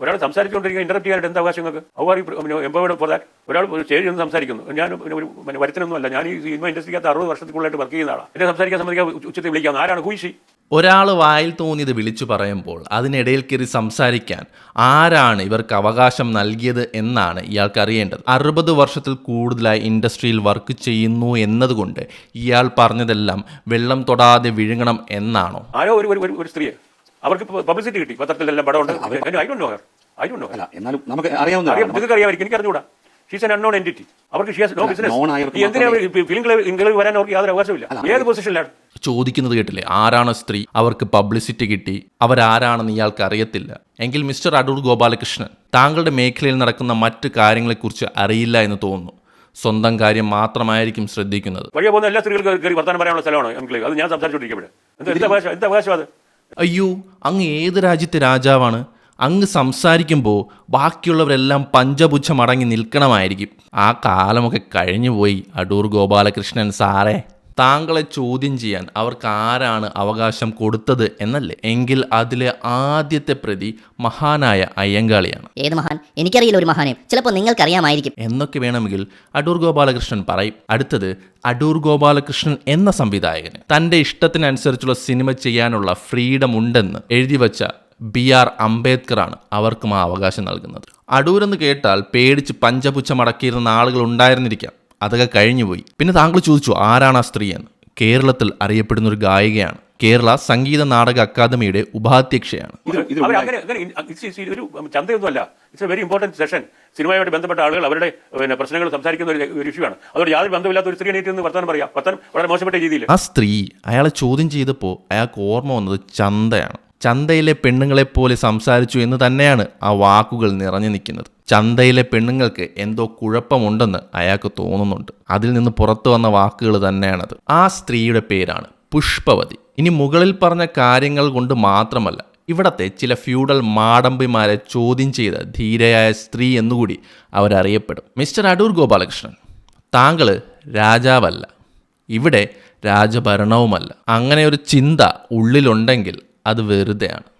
ഒരാൾ സംസാരിച്ചുകൊണ്ടിരിക്കുക ഇന്റർപ്റ്റ് ചെയ്യാനായിട്ട് എന്താ അവകാശം നിങ്ങൾക്ക്? അവർ എംപവേർഡ് ഫോർ ദാറ്റ് ഒരാൾ ഒരു സ്റ്റേജിൽ നിന്ന് സംസാരിക്കുന്നു. ഞാൻ ഒരു വരുത്തനൊന്നുമല്ല. ഞാൻ ഈ സിനിമ ഇൻഡസ്ട്രിക്കകത്ത് അറുപത് വർഷത്തിനുള്ളിലായിട്ട് വർക്ക് ചെയ്യുന്ന ആളാണ്. എന്നെ സംസാരിക്കാൻ സംബന്ധിക്കാൻ ഉച്ചത്തിൽ വിളിക്കാവുന്ന ആരാണ്? ഹൂയിഷി ഒരാൾ വായിൽ തോന്നിയത് വിളിച്ചു പറയുമ്പോൾ അതിനിടയിൽ കയറി സംസാരിക്കാൻ ആരാണ് ഇവർക്ക് അവകാശം നൽകിയത് എന്നാണ് ഇയാൾക്ക് അറിയേണ്ടത്. അറുപത് വർഷത്തിൽ കൂടുതലായി ഇൻഡസ്ട്രിയിൽ വർക്ക് ചെയ്യുന്നു എന്നതുകൊണ്ട് ഇയാൾ പറഞ്ഞതെല്ലാം വെള്ളം തൊടാതെ വിഴുങ്ങണം എന്നാണോ? ആരോ ഒരു ഒരു സ്ത്രീയെ. അവർക്ക് പബ്ലിസിറ്റി കിട്ടി. പത്രത്തിലെല്ലാം പടമുണ്ട് I do know her I do know അല്ല എന്നാലും നമുക്ക് അറിയാവുന്ന അറിയാം. നിങ്ങൾക്ക് അറിയാമായിരിക്കും എനിക്ക് അറിഞ്ഞുകൂടാ ഷീസ് എൻ അൺനോൺ എന്റിറ്റി അവർക്ക് ഷീസ് നോ ബിസിനസ് എന്തിനാണ് ഫിലിം വരാൻ അവർക്ക് യാതൊരു അവകാശമില്ല ഏത് പൊസിഷനിലാണ് ചോദിക്കുന്നത് കേട്ടില്ലേ? ആരാണ് സ്ത്രീ? അവർക്ക് പബ്ലിസിറ്റി കിട്ടി. അവരാരാണെന്ന് ഇയാൾക്ക് അറിയത്തില്ല. എങ്കിൽ മിസ്റ്റർ അടൂർ ഗോപാലകൃഷ്ണൻ താങ്കളുടെ മേഖലയിൽ നടക്കുന്ന മറ്റ് കാര്യങ്ങളെക്കുറിച്ച് അറിയില്ല എന്ന് തോന്നുന്നു. സ്വന്തം കാര്യം മാത്രമായിരിക്കും ശ്രദ്ധിക്കുന്നത്. വഴിയെ പോകുന്ന എല്ലാ സ്ത്രീകൾക്ക് വർത്തമാനം പറയാനുള്ള സ്ഥലമാണ് അത് ഞാൻ സംസാരിച്ചോണ്ടിരിക്കും എന്താ എന്താ അവകാശം? എന്താ അവകാശം അത്? അയ്യോ അങ്ങ് ഏത് രാജ്യത്തെ രാജാവാണ്? അങ്ങ് സംസാരിക്കുമ്പോൾ ബാക്കിയുള്ളവരെല്ലാം പഞ്ചപുച്ഛം അടങ്ങി നിൽക്കണമായിരിക്കും. ആ കാലമൊക്കെ കഴിഞ്ഞുപോയി അടൂർ ഗോപാലകൃഷ്ണൻ സാറേ. താങ്കളെ ചോദ്യം ചെയ്യാൻ അവർക്ക് ആരാണ് അവകാശം കൊടുത്തത് എന്നല്ലേ? എങ്കിൽ അതിലെ ആദ്യത്തെ പ്രതി മഹാനായ അയ്യങ്കാളിയാണ്. ഏത് മഹാൻ? എനിക്കറിയില്ല ഒരു മഹാനെ. ചിലപ്പോൾ നിങ്ങൾക്കറിയാമായിരിക്കും. എന്നൊക്കെ വേണമെങ്കിൽ അടൂർ ഗോപാലകൃഷ്ണൻ പറയും. അടുത്തത് അടൂർ ഗോപാലകൃഷ്ണൻ എന്ന സംവിധായകന്. തന്റെ ഇഷ്ടത്തിനനുസരിച്ചുള്ള സിനിമ ചെയ്യാനുള്ള ഫ്രീഡം ഉണ്ടെന്ന് എഴുതി വച്ച ബി ആർ അംബേദ്കറാണ് അവർക്കും ആ അവകാശം നൽകുന്നത്. അടൂരെന്ന് കേട്ടാൽ പേടിച്ച് പഞ്ചപുച്ഛം അടക്കിയിരുന്ന ആളുകൾ ഉണ്ടായിരുന്നിരിക്കാം. അതൊക്കെ കഴിഞ്ഞുപോയി. പിന്നെ താങ്കൾ ചോദിച്ചു ആരാണ് ആ സ്ത്രീ എന്ന്? കേരളത്തിൽ അറിയപ്പെടുന്ന ഒരു ഗായികയാണ്. കേരള സംഗീത നാടക അക്കാദമിയുടെ ഉപാധ്യക്ഷയാണ്. ഒരു ചന്തയൊന്നുമല്ല. It's a very important session സിനിമയുമായിട്ട് ബന്ധപ്പെട്ട ആളുകൾ അവരുടെ പിന്നെ പ്രശ്നങ്ങൾ സംസാരിക്കുന്ന ഒരു ഒരു ഇഷ്യൂ ആണ്. അതുകൊണ്ട് യാതൊരു ബന്ധമില്ലാത്ത ഒരു സ്ത്രീ എണീറ്റ് നിന്ന് വർത്താനം പറയാം. വർത്തമാനം വളരെ മോശപ്പെട്ട രീതിയിൽ. ആ സ്ത്രീ അയാളെ ചോദ്യം ചെയ്തപ്പോൾ അയാൾക്ക് ഓർമ്മ വന്നത് ചന്തയാണ്. ചന്തയിലെ പെണ്ണുങ്ങളെപ്പോലെ സംസാരിച്ചു എന്ന് തന്നെയാണ് ആ വാക്കുകൾ നിറഞ്ഞു നിൽക്കുന്നത്. ചന്തയിലെ പെണ്ണുങ്ങൾക്ക് എന്തോ കുഴപ്പമുണ്ടെന്ന് അയാൾക്ക് തോന്നുന്നുണ്ട്. അതിൽ നിന്ന് പുറത്തു വന്ന വാക്കുകൾ തന്നെയാണത്. ആ സ്ത്രീയുടെ പേരാണ് പുഷ്പവതി. ഇനി മുകളിൽ പറഞ്ഞ കാര്യങ്ങൾ കൊണ്ട് മാത്രമല്ല ഇവിടത്തെ ചില ഫ്യൂഡൽ മാടമ്പിമാരെ ചോദ്യം ചെയ്ത ധീരയായ സ്ത്രീ എന്നുകൂടി അവരറിയപ്പെടും. മിസ്റ്റർ അടൂർ ഗോപാലകൃഷ്ണൻ താങ്കൾ രാജാവല്ല. ഇവിടെ രാജഭരണവുമല്ല. അങ്ങനെ ഒരു ചിന്ത ഉള്ളിലുണ്ടെങ്കിൽ അത് വെറുതെയാണ്.